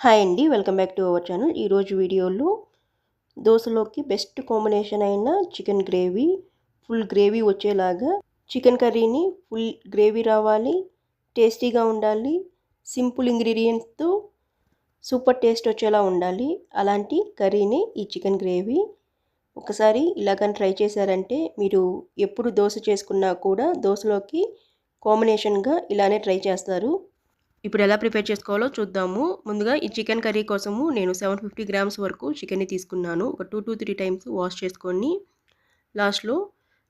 Hi అండి welcome back to our channel. ఈరోజు వీడియోలో దోశలోకి బెస్ట్ కాంబినేషన్ అయిన చికెన్ గ్రేవీ ఫుల్ గ్రేవీ వచ్చేలాగా చికెన్ కర్రీని ఫుల్ గ్రేవీ రావాలి టేస్టీగా ఉండాలి సింపుల్ ఇంగ్రీడియంట్తో సూపర్ టేస్ట్ వచ్చేలా ఉండాలి. అలాంటి కర్రీని ఈ చికెన్ గ్రేవీ ఒకసారి ఇలాగని ట్రై చేశారంటే మీరు ఎప్పుడు దోశ చేసుకున్నా కూడా దోశలోకి కాంబినేషన్గా ఇలానే ట్రై చేస్తారు. ఇప్పుడు ఎలా ప్రిపేర్ చేసుకోవాలో చూద్దాము. ముందుగా ఈ చికెన్ కర్రీ కోసము నేను సెవెన్ ఫిఫ్టీ గ్రామ్స్ వరకు చికెన్ని తీసుకున్నాను. ఒక two two three times wash చేసుకొని లాస్ట్లో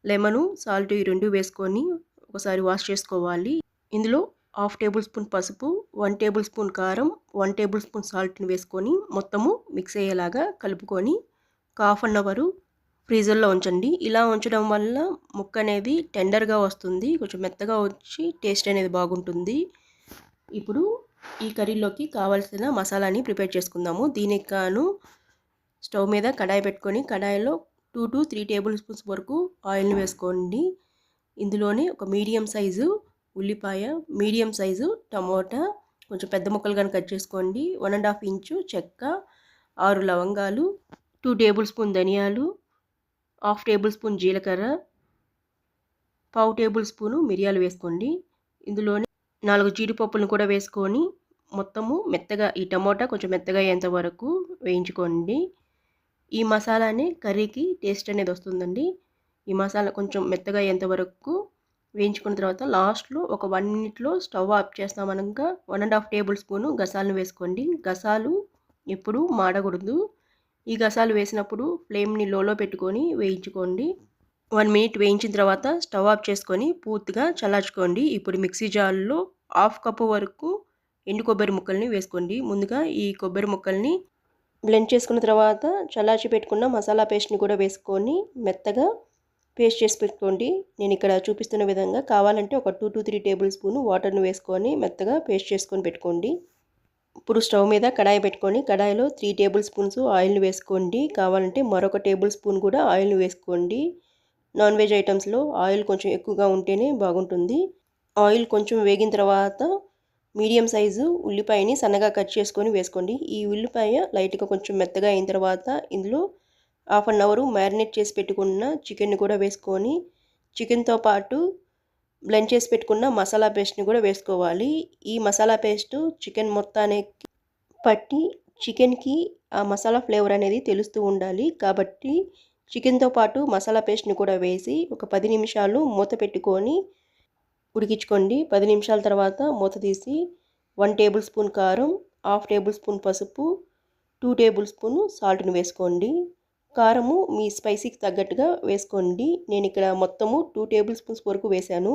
లెమను సాల్ట్ ఈ రెండు వేసుకొని ఒకసారి వాష్ చేసుకోవాలి. ఇందులో హాఫ్ టేబుల్ స్పూన్ పసుపు వన్ టేబుల్ స్పూన్ కారం వన్ టేబుల్ స్పూన్ సాల్ట్ని వేసుకొని మొత్తము మిక్స్ అయ్యేలాగా కలుపుకొని ఒక హాఫ్ అన్ అవరు ఫ్రీజర్లో ఉంచండి. ఇలా ఉంచడం వల్ల ముక్క అనేది టెండర్గా వస్తుంది. కొంచెం మెత్తగా వచ్చి టేస్ట్ అనేది బాగుంటుంది. ఇప్పుడు ఈ కర్రీలోకి కావాల్సిన మసాలాని ప్రిపేర్ చేసుకుందాము. దీనికి గాను స్టవ్ మీద కడాయి పెట్టుకొని కడాయిలో two to three tablespoons వరకు ఆయిల్ని వేసుకోండి. ఇందులోనే ఒక మీడియం సైజు ఉల్లిపాయ మీడియం సైజు టమోటా కొంచెం పెద్ద ముక్కలు కానీ కట్ చేసుకోండి. వన్ అండ్ హాఫ్ ఇంచు చెక్క ఆరు లవంగాలు టూ టేబుల్ స్పూన్ ధనియాలు హాఫ్ టేబుల్ స్పూన్ జీలకర్ర పావు టేబుల్ స్పూను మిరియాలు వేసుకోండి. ఇందులోనే నాలుగు జీడిపప్పులను కూడా వేసుకొని మొత్తము మెత్తగా ఈ టమోటా కొంచెం మెత్తగా అయ్యేంత వరకు వేయించుకోండి. ఈ మసాలానే కర్రీకి టేస్ట్ అనేది వస్తుందండి. ఈ మసాలా కొంచెం మెత్తగా అయ్యేంత వరకు వేయించుకున్న తర్వాత లాస్ట్లో ఒక వన్ మినిట్లో స్టవ్ ఆఫ్ చేస్తామనక one and half tablespoon గసాలను వేసుకోండి. గసాలు ఎప్పుడు మాడకూడదు. ఈ గసాలు వేసినప్పుడు ఫ్లేమ్ని లోలో పెట్టుకొని వేయించుకోండి. వన్ మినిట్ వేయించిన తర్వాత స్టవ్ ఆఫ్ చేసుకొని పూర్తిగా చల్లార్చుకోండి. ఇప్పుడు మిక్సీ జార్లో హాఫ్ కప్పు వరకు ఎండు కొబ్బరి ముక్కల్ని వేసుకోండి. ముందుగా ఈ కొబ్బరి ముక్కల్ని బ్లెండ్ చేసుకున్న తర్వాత చల్లార్చి పెట్టుకున్న మసాలా పేస్ట్ని కూడా వేసుకొని మెత్తగా పేస్ట్ చేసి పెట్టుకోండి. నేను ఇక్కడ చూపిస్తున్న విధంగా కావాలంటే ఒక two to three tablespoon వాటర్ను వేసుకొని మెత్తగా పేస్ట్ చేసుకొని పెట్టుకోండి. ఇప్పుడు స్టవ్ మీద కడాయి పెట్టుకొని కడాయిలో త్రీ టేబుల్ స్పూన్స్ ఆయిల్ని వేసుకోండి. కావాలంటే మరొక టేబుల్ స్పూన్ కూడా ఆయిల్ని వేసుకోండి. నాన్ వెజ్ ఐటమ్స్లో ఆయిల్ కొంచెం ఎక్కువగా ఉంటేనే బాగుంటుంది. ఆయిల్ కొంచెం వేగిన తర్వాత మీడియం సైజు ఉల్లిపాయని సన్నగా కట్ చేసుకొని వేసుకోండి. ఈ ఉల్లిపాయ లైట్గా కొంచెం మెత్తగా అయిన తర్వాత ఇందులో హాఫ్ అన్ అవర్ మ్యారినేట్ చేసి పెట్టుకున్న చికెన్ని కూడా వేసుకొని చికెన్తో పాటు బ్లెండ్ చేసి పెట్టుకున్న మసాలా పేస్ట్ని కూడా వేసుకోవాలి. ఈ మసాలా పేస్ట్ చికెన్ మొత్తానికి పట్టి చికెన్కి ఆ మసాలా ఫ్లేవర్ అనేది తెలుస్తూ ఉండాలి. కాబట్టి చికెన్తో పాటు మసాలా పేస్ట్ని కూడా వేసి ఒక పది నిమిషాలు మూత పెట్టుకొని ఉడికించుకోండి. పది నిమిషాల తర్వాత మూత తీసి వన్ టేబుల్ స్పూన్ కారం హాఫ్ టేబుల్ స్పూన్ పసుపు టూ టేబుల్ స్పూన్ సాల్ట్ని వేసుకోండి. కారము మీ స్పైసీకి తగ్గట్టుగా వేసుకోండి. నేను ఇక్కడ మొత్తము టూ టేబుల్ స్పూన్స్ వరకు వేశాను.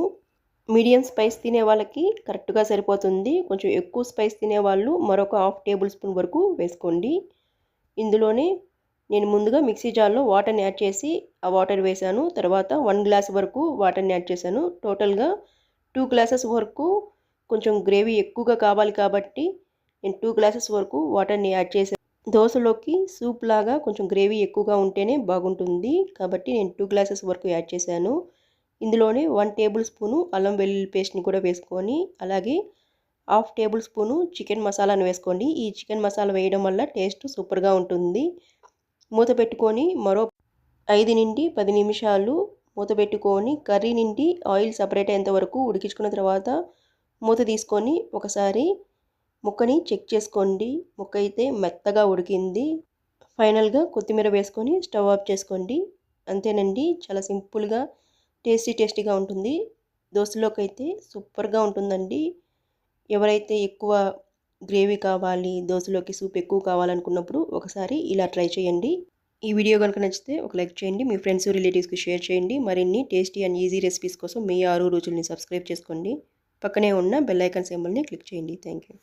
మీడియం స్పైస్ తినే వాళ్ళకి కరెక్ట్గా సరిపోతుంది. కొంచెం ఎక్కువ స్పైస్ తినేవాళ్ళు మరొక హాఫ్ టేబుల్ స్పూన్ వరకు వేసుకోండి. ఇందులోనే నేను ముందుగా మిక్సీ జార్లో వాటర్ని యాడ్ చేసి ఆ వాటర్ వేశాను తర్వాత వన్ గ్లాస్ వరకు వాటర్ని యాడ్ చేశాను. టోటల్గా టూ గ్లాసెస్ వరకు కొంచెం గ్రేవీ ఎక్కువగా కావాలి కాబట్టి నేను టూ గ్లాసెస్ వరకు వాటర్ని యాడ్ చేశాను దోశలోకి సూప్ లాగా కొంచెం గ్రేవీ ఎక్కువగా ఉంటేనే బాగుంటుంది. కాబట్టి నేను టూ గ్లాసెస్ వరకు యాడ్ చేశాను. ఇందులోనే వన్ టేబుల్ స్పూను అల్లం వెల్లుల్లి పేస్ట్ని కూడా వేసుకొని అలాగే హాఫ్ టేబుల్ స్పూను చికెన్ మసాలాను వేసుకోండి. ఈ చికెన్ మసాలా వేయడం వల్ల టేస్ట్ సూపర్గా ఉంటుంది. మూత పెట్టుకొని మరో ఐదు నుండి పది నిమిషాలు మూత పెట్టుకొని కర్రీ నుండి ఆయిల్ సపరేట్ అయ్యేంత వరకు ఉడికించుకున్న తర్వాత మూత తీసుకొని ఒకసారి ముక్కని చెక్ చేసుకోండి. ముక్క అయితే మెత్తగా ఉడికింది. ఫైనల్గా కొత్తిమీర వేసుకొని స్టవ్ ఆఫ్ చేసుకోండి. అంతేనండి చాలా సింపుల్గా టేస్టీ టేస్టీగా ఉంటుంది. దోశలోకి అయితే సూపర్గా ఉంటుందండి. ఎవరైతే ఎక్కువ గ్రేవీ కావాలి దోశలోకి సూప్ ఎక్కువ కావాలనుకున్నప్పుడు ఒకసారి ఇలా ట్రై చేయండి. ఈ వీడియో కనుక నచ్చితే ఒక లైక్ చేయండి మీ ఫ్రెండ్స్ రిలేటివ్స్కి షేర్ చేయండి. మరిన్ని టేస్టీ అండ్ ఈజీ రెసిపీస్ కోసం మీ ఆరు రుచుల్ని సబ్స్క్రైబ్ చేసుకోండి. పక్కనే ఉన్న బెల్ ఐకాన్ సింబల్ని క్లిక్ చేయండి. Thank you